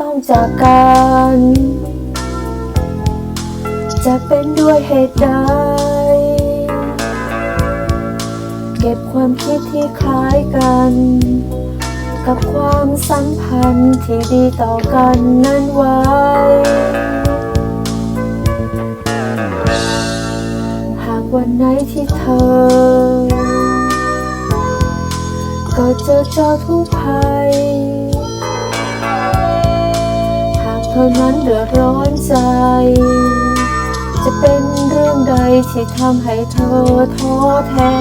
ต้องจากกัน จะเป็นด้วยเหตุใด เก็บความคิดที่คล้ายกัน กับความสัมพันธ์ที่ดีต่อกันนั้นไว้หากวันไหนที่เธอ ก็เจอเจอทุกภัย ธอนั้นเดือดร้อนใจ จะเป็นเรื่องใดที่ทำให้เธอท้อแท้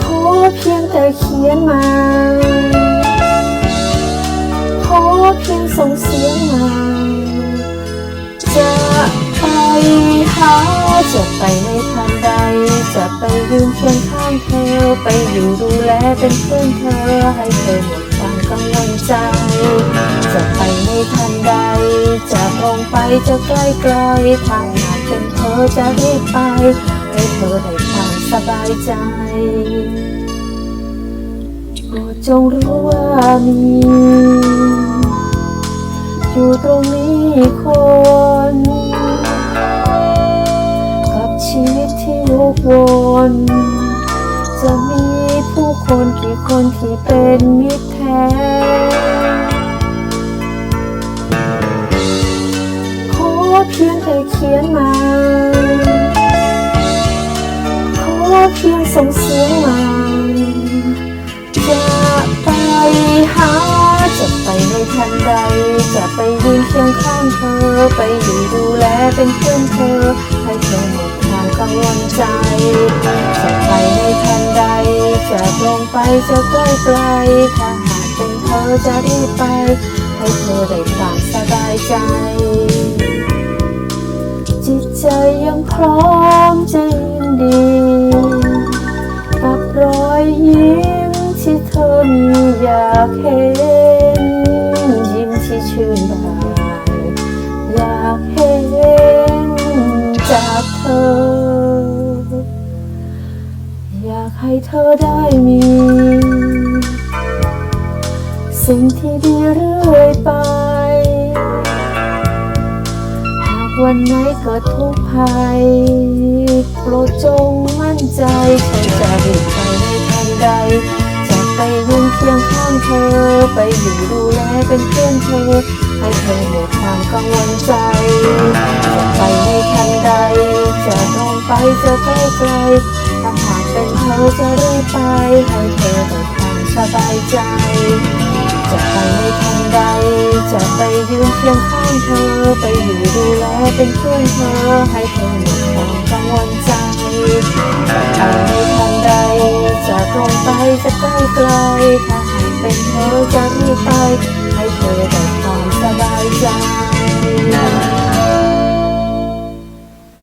ขอเพียงแต่เขียนมา ขอเพียงส่งเสียงมา จะไปหาจะไปในทางใด จะไปยืนเคียงข้างเธอ ไปอยู่ดูแลเป็นเพื่อนเธอให้เธอหมด จะไปในทางใดจะลงไปจะใกล้ไกลทางหากเป็นเธอจะรีบไป ให้เธอได้ความสบายใจโปรดจงรู้ว่ามีอยู่ตรงนี้คนกับชีวิตที่วกวนจะมีผู้คนกี่คนที่เป็นมิตรแท้ เพียงแต่เขียนมา ขอเพียงส่งเสียงมา จะไปหา จะไปในทันใด จะไปยืนเคียงข้างเธอ ไปอยู่ดูแลเป็นเพื่อนเธอ ให้เธอหมดความกังวลใจ จะไปในทันใด จะตรงไปจะใกล้ไกลถ้าหากเป็นเธอจะรีบไป ให้เธอได้ความสบายใจ ยิ้มที่เธอมีอยากเห็น ยิ้มที่ชื่นบานอยากเห็นจากเธอ อยากให้เธอได้มี สิ่งที่ดีเรื่อยไป หากวันไหนเกิดทุกข์ภัย โปรดจงมั่นใจฉันจะ ใดจะไปยืนเคียงข้างเธอ ไปอยู่ดูแลเป็นเพื่อนเธอ ให้เธอหมดความกังวลใจจะไปในทันใด จะตรงไปจะใกล้ไกลถ้าหากเป็นเธอจะรีบไป ให้เธอได้ความสบายใจ จะไปในทันใด จะไปยืนเคียงข้างเธอ ไปอยู่ดูแลเป็นเพื่อนเธอ ให้เธอหมดความกังวลใจ จะใกล้ไกลถ้าหากเป็นเธอจะรีบไป ให้เธอได้ความสบายใจ